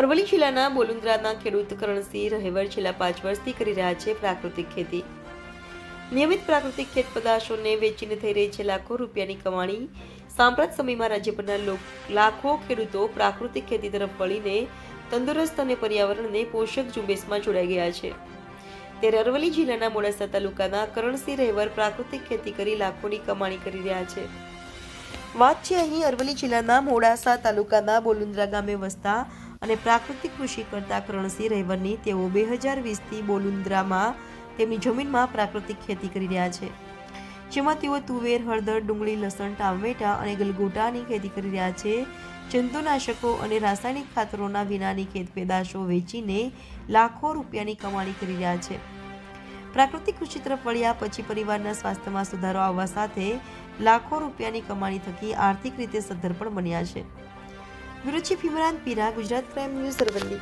અરવલ્લી જિલ્લાના બોલુંદ્રાના ખેડૂત કરણસિંહ રહેવર છેલ્લા પાંચ વર્ષથી કરી રહ્યા છે પ્રાકૃતિક ખેતી. નિયમિત પ્રાકૃતિક ખેત પદાર્થોને વેચીને થઈ રહી છે લાખો રૂપિયાની કમાણી. સાંપ્રત સમયમાં રાજ્યભરના લાખો ખેડૂતો પ્રાકૃતિક ખેતી તરફ વળીને તંદુરસ્ત અને પર્યાવરણને પોષક ઝુંબેશમાં જોડાઈ ગયા છે. ત્યારે અરવલ્લી જિલ્લાના મોડાસા તાલુકાના કરણસિંહ રહેવર પ્રાકૃતિક ખેતી કરી લાખોની કમાણી કરી રહ્યા છે. વાત છે અહીં અરવલ્લી જિલ્લાના મોડાસા તાલુકાના બોલુંદ્રા ગામે વસતા અને પ્રાકૃતિક કૃષિ કરતા કરણસિંહ રહેવરની તેઓ બે હજાર વીસથી બોલુંદ્રામાં તેમની જમીનમાં પ્રાકૃતિક ખેતી કરી રહ્યા છે. જેમાં તેઓ તુવેર, હળદર, ડુંગળી, લસણ, ટામેટા અને ગલગોટાની ખેતી કરી રહ્યા છે. જંતુનાશકો અને રાસાયણિક ખાતરોના વિનાની ખેત પેદાશો વેચીને લાખો રૂપિયાની કમાણી કરી રહ્યા છે. પ્રાકૃતિક કૃષિ તરફ વળ્યા પછી પરિવારના સ્વાસ્થ્યમાં સુધારો આવવા સાથે લાખો રૂપિયાની કમાણી થકી આર્થિક રીતે સદ્ધર પણ બન્યા છે. Bureau chief Imran Pira Gujarat crime news Aravalli.